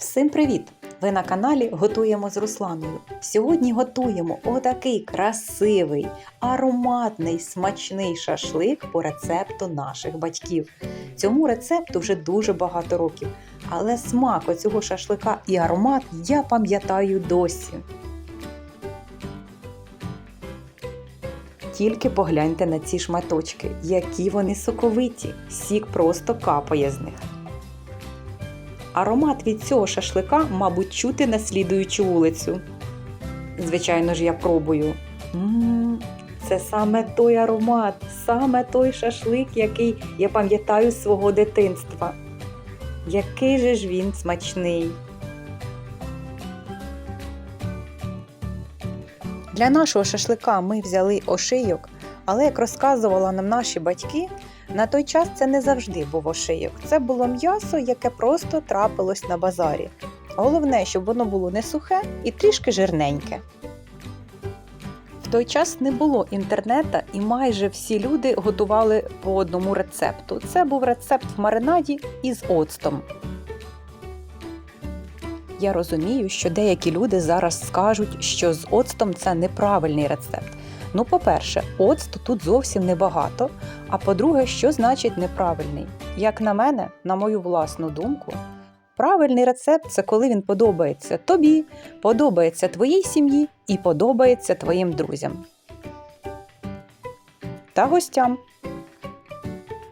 Всім привіт! Ви на каналі Готуємо з Русланою. Сьогодні готуємо отакий красивий, ароматний, смачний шашлик по рецепту наших батьків. Цьому рецепту вже дуже багато років, але смак оцього шашлика і аромат я пам'ятаю досі. Тільки погляньте на ці шматочки, які вони соковиті, сік просто капає з них. Аромат від цього шашлика, мабуть, чути на слідуючу вулицю. Звичайно ж, я пробую. м це саме той аромат, саме той шашлик, який я пам'ятаю з свого дитинства. Який же ж він смачний. Для нашого шашлика ми взяли ошийок, але як розказували нам наші батьки, на той час це не завжди був ошийок. Це було м'ясо, яке просто трапилось на базарі. Головне, щоб воно було не сухе і трішки жирненьке. В той час не було інтернета, і майже всі люди готували по одному рецепту. Це був рецепт в маринаді із оцтом. Я розумію, що деякі люди зараз скажуть, що з оцтом це неправильний рецепт. Ну, по-перше, оцту тут зовсім небагато. А по-друге, що значить неправильний? Як на мене, на мою власну думку, правильний рецепт це коли він подобається тобі, подобається твоїй сім'ї і подобається твоїм друзям. Та гостям.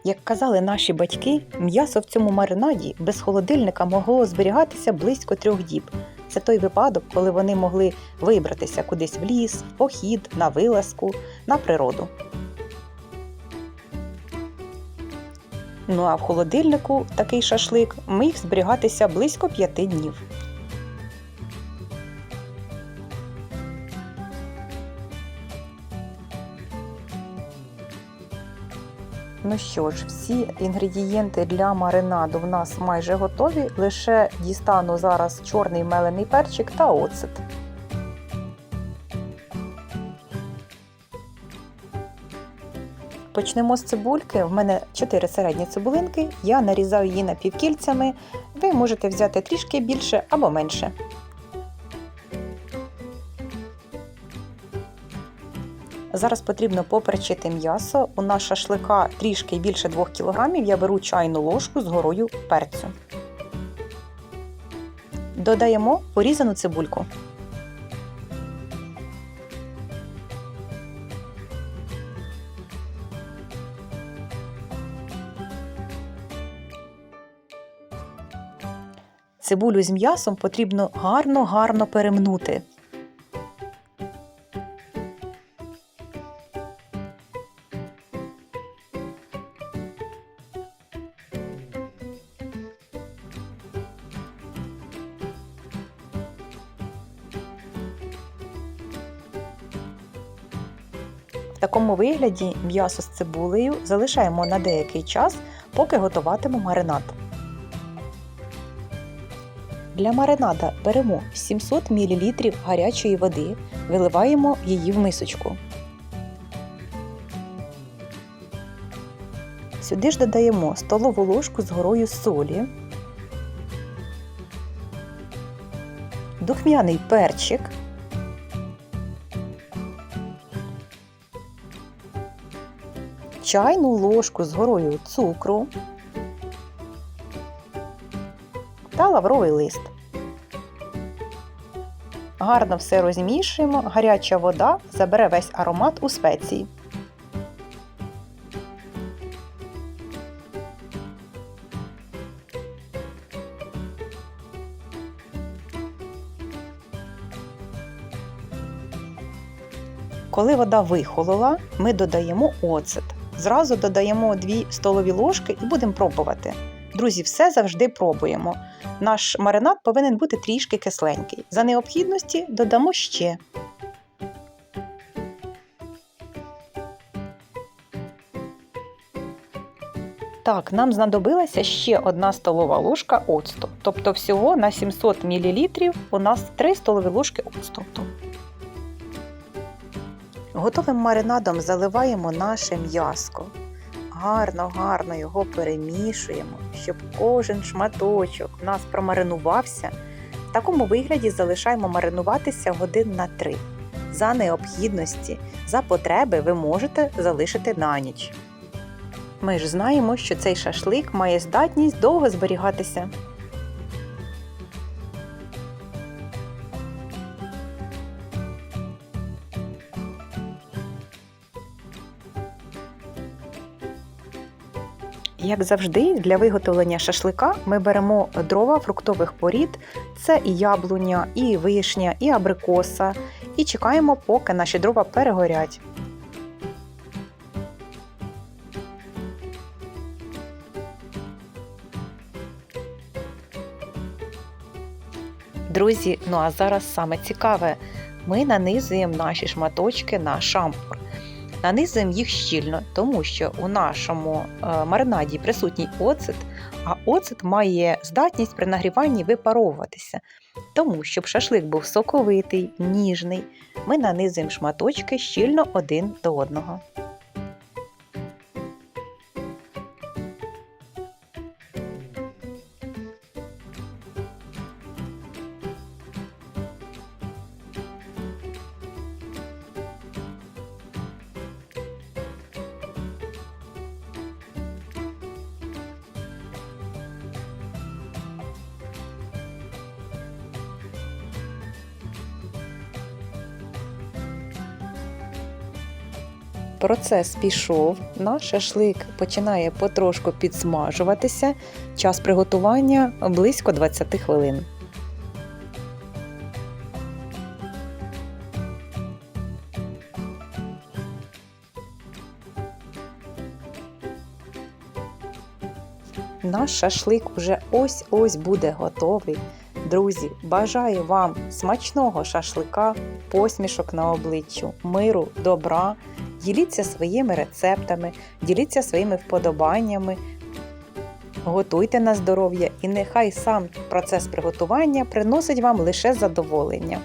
Як казали наші батьки, м'ясо в цьому маринаді без холодильника могло зберігатися близько трьох діб. Це той випадок, коли вони могли вибратися кудись в ліс, в похід, на вилазку, на природу. Ну а в холодильнику такий шашлик міг зберігатися близько п'яти днів. Ну що ж, всі інгредієнти для маринаду в нас майже готові. Лише дістану зараз чорний мелений перчик та оцет. Почнемо з цибульки. В мене 4 середні цибулинки. Я нарізаю її напівкільцями. Ви можете взяти трішки більше або менше. Зараз потрібно поперчити м'ясо. У нас шашлика трішки більше 2 кг. Я беру чайну ложку з горою перцю. Додаємо порізану цибульку. Цибулю з м'ясом потрібно гарно-гарно перемнути. В такому вигляді м'ясо з цибулею залишаємо на деякий час, поки готуватимемо маринад. Для маринада беремо 700 мл гарячої води, виливаємо її в мисочку. Сюди ж додаємо столову ложку з горою солі, духмяний перчик, чайну ложку з горою цукру та лавровий лист. Гарно все розмішуємо, гаряча вода забере весь аромат у спеції. Коли вода вихолола, ми додаємо оцет. Зразу додаємо 2 столові ложки і будемо пробувати. Друзі, все завжди пробуємо. Наш маринад повинен бути трішки кисленький. За необхідності додамо ще. Так, нам знадобилася ще одна столова ложка оцту. Тобто всього на 700 мл у нас 3 столові ложки оцту. Готовим маринадом заливаємо наше м'яско. гарно-гарно його перемішуємо, щоб кожен шматочок в нас промаринувався. В такому вигляді залишаємо маринуватися годин на 3. За необхідності, за потреби ви можете залишити на ніч. Ми ж знаємо, що цей шашлик має здатність довго зберігатися. Як завжди, для виготовлення шашлика ми беремо дрова фруктових порід, це і яблуня, і вишня, і абрикоса, і чекаємо, поки наші дрова перегорять. Друзі, ну а зараз саме цікаве. Ми нанизуємо наші шматочки на шампур. Нанизуємо їх щільно, тому що у нашому е, маринаді присутній оцет, а оцет має здатність при нагріванні випаровуватися. Тому, щоб шашлик був соковитий, ніжний, ми нанизуємо шматочки щільно один до одного. Процес пішов, наш шашлик починає потрошку підсмажуватися. Час приготування близько 20 хвилин. Наш шашлик уже ось-ось буде готовий. Друзі, бажаю вам смачного шашлика, посмішок на обличчю, миру, добра. Діліться своїми рецептами, діліться своїми вподобаннями, готуйте на здоров'я і нехай сам процес приготування приносить вам лише задоволення.